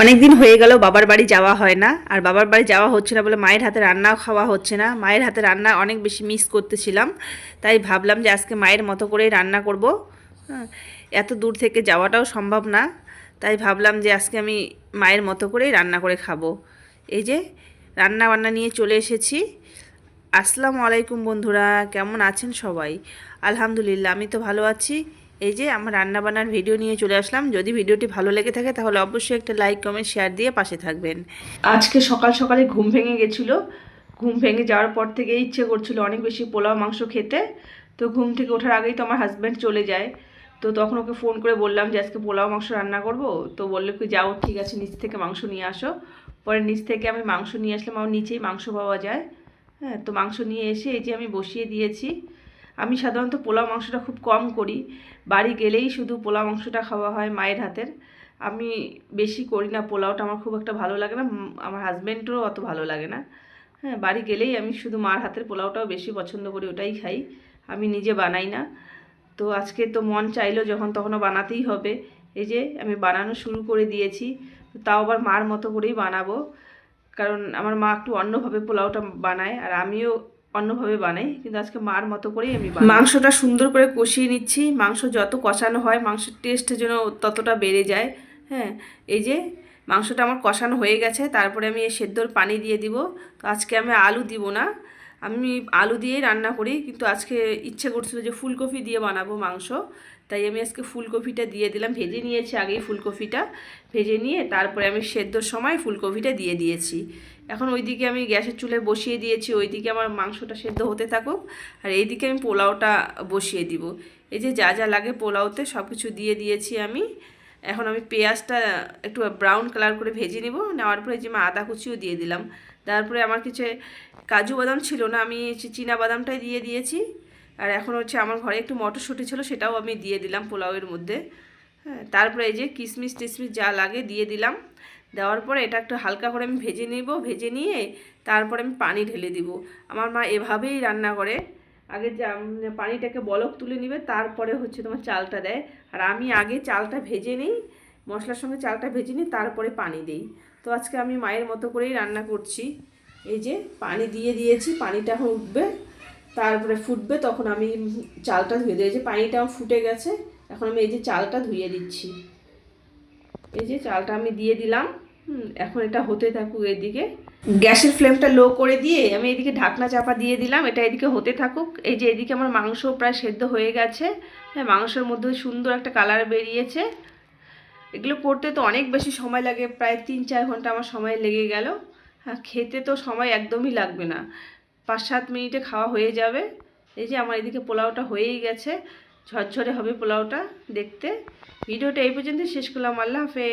অনেক দিন হয়ে গেল বাবার বাড়ি যাওয়া হয় না। আর বাবার বাড়ি যাওয়া হচ্ছে না বলে মায়ের হাতে রান্নাও খাওয়া হচ্ছে না। মায়ের হাতে রান্না অনেক বেশি মিস করতেছিলাম। তাই ভাবলাম যে আজকে মায়ের মতো করেই রান্না করব। হ্যাঁ, এত দূর থেকে যাওয়াটাও সম্ভব না। তাই ভাবলাম যে আজকে আমি মায়ের মতো করেই রান্না করে খাব। এই যে রান্না বান্না নিয়ে চলে এসেছি। আসসালামু আলাইকুম বন্ধুরা কেমন আছেন সবাই? আলহামদুলিল্লাহ আমি তো ভালো আছি। এই যে আমার রান্নাবান্নার ভিডিও নিয়ে চলে আসলাম। যদি ভিডিওটি ভালো লেগে থাকে তাহলে অবশ্যই একটা লাইক, কমেন্ট, শেয়ার দিয়ে পাশে থাকবেন। আজকে সকাল সকালে ঘুম ভেঙে গেছিল। ঘুম ভেঙে যাওয়ার পর থেকে ইচ্ছে করছিল অনেক বেশি পোলাও, মাংস খেতে। তো ঘুম থেকে ওঠার আগেই তো আমার হাজব্যান্ড চলে যায়। তো তখন ওকে ফোন করে বললাম যে, আজকে পোলাও, মাংস রান্না করব? তো বলল কি, যাও, ঠিক আছে, নিচ থেকে মাংস নিয়ে আসো। পরে নিচ থেকে আমি মাংস নিয়ে আসলাম। আমার নিচেই মাংস পাওয়া যায়। হ্যাঁ তো মাংস নিয়ে এসে এই যে আমি বসিয়ে দিয়েছি। আমি সাধারণত পোলাও মাংসটা খুব কম করি। বাড়ি গেলেই শুধু পোলাও মাংসটা খাওয়া হয় মায়ের হাতের। আমি বেশি করি না, পোলাওটা আমার খুব একটা ভালো লাগে না আমার হাজব্যান্ডেরও অত ভালো লাগে না। হ্যাঁ বাড়ি গেলেই আমি শুধু মার হাতের পোলাওটাও বেশি পছন্দ করি, ওটাই খাই। আমি নিজে বানাই না। তো আজকে তো মন চাইলো যখন তখনও বানাতেই হবে। এই যে আমি বানানো শুরু করে দিয়েছি, তাও আবার মার মতো করেই বানাবো। কারণ আমার মা একটু অন্যভাবে পোলাওটা বানায়, আর আমিও অন্যভাবে বানাই, কিন্তু আজকে মার মতো করেই আমি মাংসটা সুন্দর করে কষিয়ে নিচ্ছি। মাংস যত কষানো হয়, মাংসের টেস্টের জন্য ততটা বেড়ে যায়। হ্যাঁ এই যে মাংসটা আমার কষানো হয়ে গেছে, তারপরে আমি এই সেদ্ধর পানি দিয়ে দিব। তো আজকে আমি আলু দিব না। আমি আলু দিয়েই রান্না করি, কিন্তু আজকে ইচ্ছে করছিল যে ফুলকপি দিয়ে বানাবো মাংস। তাই আমি আজকে ফুলকপিটা দিয়ে দিলাম। ভেজে নিয়েছি, আগেই ফুলকপিটা ভেজে নিয়ে তারপরে আমি সেদ্ধর সময় ফুলকপিটা দিয়ে দিয়েছি। এখন ওইদিকে আমি গ্যাসের চুলে বসিয়ে দিয়েছি, ওইদিকে আমার মাংসটা সেদ্ধ হতে থাকুক। আর এইদিকে আমি পোলাওটা বসিয়ে দিব। এই যে যা যা লাগে পোলাওতে সব কিছু দিয়ে দিয়েছি আমি। এখন আমি পেঁয়াজটা একটু ব্রাউন কালার করে ভেজে নিব। নেওয়ার পরে যে আমি আদা কুচিও দিয়ে দিলাম। তারপরে আমার কিছু কাজু বাদাম ছিল না, আমি চীনা বাদামটাই দিয়ে দিয়েছি। আর এখন হচ্ছে আমার ঘরে একটু মটরশুঁটি ছিল, সেটাও আমি দিয়ে দিলাম পোলাওয়ের মধ্যে। হ্যাঁ তারপরে এই যে কিশমিশ টিশমিশ যা লাগে দিয়ে দিলাম। দেওয়ার পরে এটা একটু হালকা করে আমি ভেজে নিব, ভেজে নিয়ে তারপরে আমি পানি ঢেলে দিব। আমার মা এভাবেই রান্না করে। আগে যা পানিটাকে বলক তুলে নিবে, তারপরে হচ্ছে তোমার চালটা দেয়। আর আমি আগে চালটা ভেজে নিই, মশলার সঙ্গে চালটা ভেজে নিই, তারপরে পানি দিই। তো আজকে আমি মায়ের মতো করেই রান্না করছি। এই যে পানি দিয়ে দিয়েছি, পানিটা উঠবে। তারপরে ফুটবে, তখন আমি চালটা ধুয়ে দিই যে পানিটা আমার ফুটে গেছে। এখন আমি এই যে চালটা ধুয়ে দিচ্ছি। এই যে চালটা আমি দিয়ে দিলাম। এখন এটা হতে থাকুক এদিকে। গ্যাসের ফ্লেমটা লো করে দিয়ে আমি এদিকে ঢাকনা চাপা দিয়ে দিলাম। এটা এদিকে হতে থাকুক। এই যে এদিকে আমার মাংস প্রায় সেদ্ধ হয়ে গেছে। হ্যাঁ মাংসের মধ্যে সুন্দর একটা কালার বেরিয়েছে। এগুলো করতে তো অনেক বেশি সময় লাগে। প্রায় তিন চার ঘণ্টা আমার সময় লেগে গেল। হ্যাঁ খেতে তো সময় একদমই লাগবে না। পাঁচ সাত মিনিটে খাওয়া হয়ে যাবে। এই যে আমার এদিকে পোলাওটা হয়েই গেছে। ঝরঝরে হবে পোলাওটা দেখতে। ভিডিওটা এই পর্যন্ত শেষ করলাম। আল্লাহ হাফেজ।